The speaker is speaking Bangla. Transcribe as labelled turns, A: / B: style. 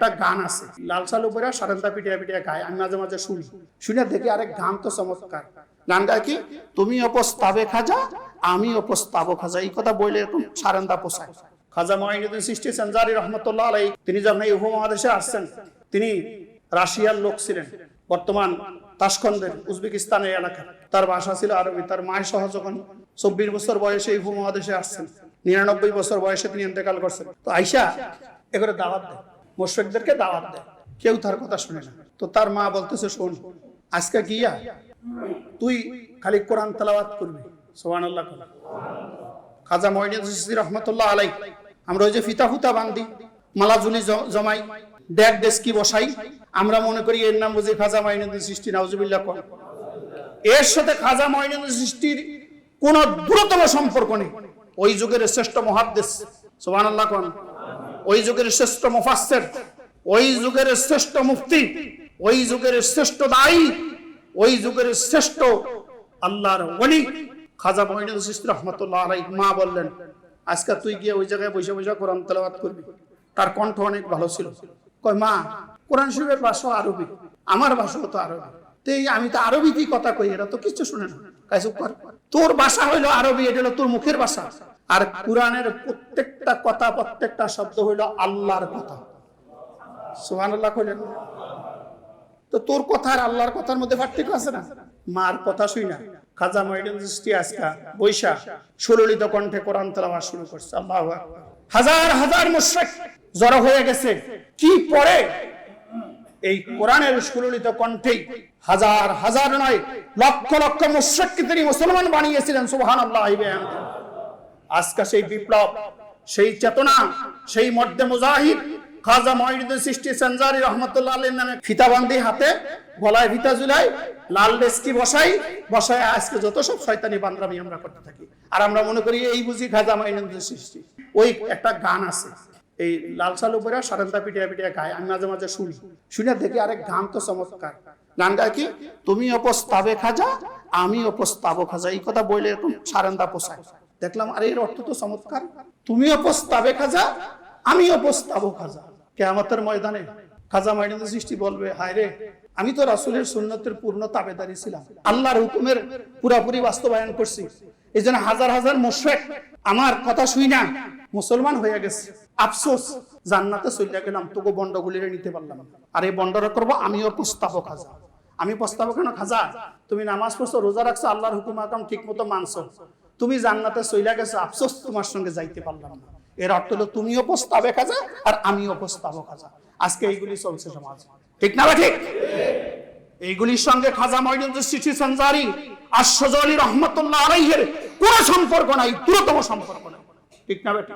A: একটা গান আছে। লাল সালু উপরে সারেন্দা পিটিয়া পিটিয়া গায়, আমি মাঝে মাঝে শুনি। শুনে দেখি আরেক গান তো চমৎকার গান গায় কি? তুমি অপস্তাবে খাজা, আমি অপস্তাব খাজা। এই কথা বললে এরকম সারেন্দা পোষায় খাজা মহিনুদ্দিন সৃষ্টি রহমতুল্লাহ আলাই তিনি যখন এই উপমহাদেশে আসছেন, তিনি রাশিয়ার লোক ছিলেন, বর্তমান তাসকন্দের উজবেকিস্তানের এলাকা তার বাসা ছিল আরবি, তার মায়ের সহ যখন চব্বিশ বছর বয়সে এই উপমহাদেশে আসছেন, নিরানব্বই বছর বয়সে তিনি ইন্তেকাল করছেন। তো আইসা এগুলো দাওয়াত দেয়। মোশরেকদেরকে দাওয়াত দেয়। কেউ তার কথা শুনে না। তো তার মা বলতেছে, শোন, আজকে গিয়া তুই খালি কোরআন তেলাওয়াত করবি? সোহান খাজা মহিনুদ্দিন রহমতুল্লাহ আলাই আমরা ওই যে ফিতা ফুতা বান্ধি মালাজুলি জমাই ডেক ডেস্কি বসাই, আমরা মনে করি এর নাম বুঝি খাজা মহিনুদ্দিন সৃষ্টি, নাউজুবিল্লাহ কর এর সাথে খাজা মহিনুদ্দিন সৃষ্টির কোন দ্রুততম সম্পর্ক নেই। ওই যুগের শ্রেষ্ঠ মহাদ্দেশ সোহান আল্লাহ কন ওই যুগের শ্রেষ্ঠ মুফাসসির, ওই যুগের শ্রেষ্ঠ মুফতি, ওই যুগের শ্রেষ্ঠ দায়ী, ওই যুগের শ্রেষ্ঠ আল্লাহর ওলি। খাজা সৃষ্টি রহমতুল্লাহ আলাই মা বললেন, আজকে তুই গিয়ে ওই জায়গায় বসে বসে কোরআন তেলাওয়াত করবি। তার কণ্ঠ অনেক ভালো ছিল। কয়, মা, কোরআন শরীফের ভাষা আরবি, আমার ভাষা তো আরবি। তো আমি তো আরবি কি কথা কই? এরা তো কিছু শুনে না। কাজ তোর ভাষা হইল আরবি, এটা হলো তোর মুখের ভাষা। আর কোরআনের প্রত্যেকটা কথা, প্রত্যেকটা শব্দ হইল আল্লাহর কথা। সুবহানাল্লাহ কইলেন। তো তোর কথা আর আল্লাহর কথার মধ্যে পার্থক্য আছে না? মার কথা শুই না। খাজা মহিদিন দৃষ্টি আজকা বৈশা সুললিত কণ্ঠে কোরআন তেলাওয়াত শুরু করছে। আল্লাহু আকবার। হাজার হাজার মুশরিক জড়ো হয়ে গেছে। কি পড়ে? এই কোরআনের সুললিত কণ্ঠেই হাজার হাজার নয়, লক্ষ লক্ষ মুশরিককে তিনি মুসলমান বানিয়েছিলেন। সুবহানাল্লাহ আজকে সেই বিপ্লব, সেই চেতনা, সেই মধ্যে মুজাহিদ খাজা মহিনুদ্দিন সৃষ্টি সঞ্জারি রহমতুল্লাহ আলীর নামে ফিতাবন্দি হাতে গলায় ফিতা ঝুলাই, লাল ডেস্কি বসাই, বসায় আজকে যত সব শয়তানি বান্দ্রামি আমরা করতে থাকি। আর আমরা মনে করি এই বুঝি খাজা মহিনুদ্দিন সৃষ্টি। ওই একটা গান আছে। এই লাল সালু উপরে সারেন্দা পিটিয়া পিটিয়া গায়, আমি মাঝে মাঝে শুনি। শুনে দেখি আরেক গান তো চমৎকার। গান গায় কি? তুমি অপস্তাবে খাজা আমি অপস্তাব খাজা। এই কথা বইলে এরকম সারেন্দা পোষায়। দেখলাম, আরে এর অর্থ তো চমৎকার। তুমিও প্রস্তাবে খাজা, আমিও প্রস্তাব খাজা। কেয়ামতের ময়দানে খাজা মাইনুদ্দিন সৃষ্টি বলবে, হায় রে, আমি তো রাসুলের সুন্নতের পূর্ণ তাবেদারি ছিলাম। আল্লাহর হুকুমের পুরাপুরি বাস্তবায়ন করছি। এই জন্য হাজার হাজার মুশরিক আমার কথা শুই না, মুসলমান হয়ে গেছে। আফসোস, জান্নাতে চলে গেলাম, তোকে বন্ডগুলিরে নিতে পারলাম। আর এই বন্ডরা করব, আমিও প্রস্তাব খাজা। আমি প্রস্তাব কেন? খাজা, তুমি নামাজ পড়ছো, রোজা রাখছো, আল্লাহর হুকুম আকাম ঠিক মতো মানছো। তুমি জান্নাতে চইলা গেছো, আফসোস তোমার সঙ্গে যাইতে পারলাম না। এর অর্থ হলো তুমিও প্রস্তাবে খাজা, আর আমিও প্রস্তাব খাজা। আজকে এইগুলি চলছে সমাজ। ঠিক না ঠিক? এইগুলির সঙ্গে খাজা মহিনুদ্দিন চিঠি সঞ্জারি আশ্বজলি রহমতুল্লাহ আলাইহের কোন সম্পর্ক নাই দ্রুততম সম্পর্ক নাই। ঠিক না বেটা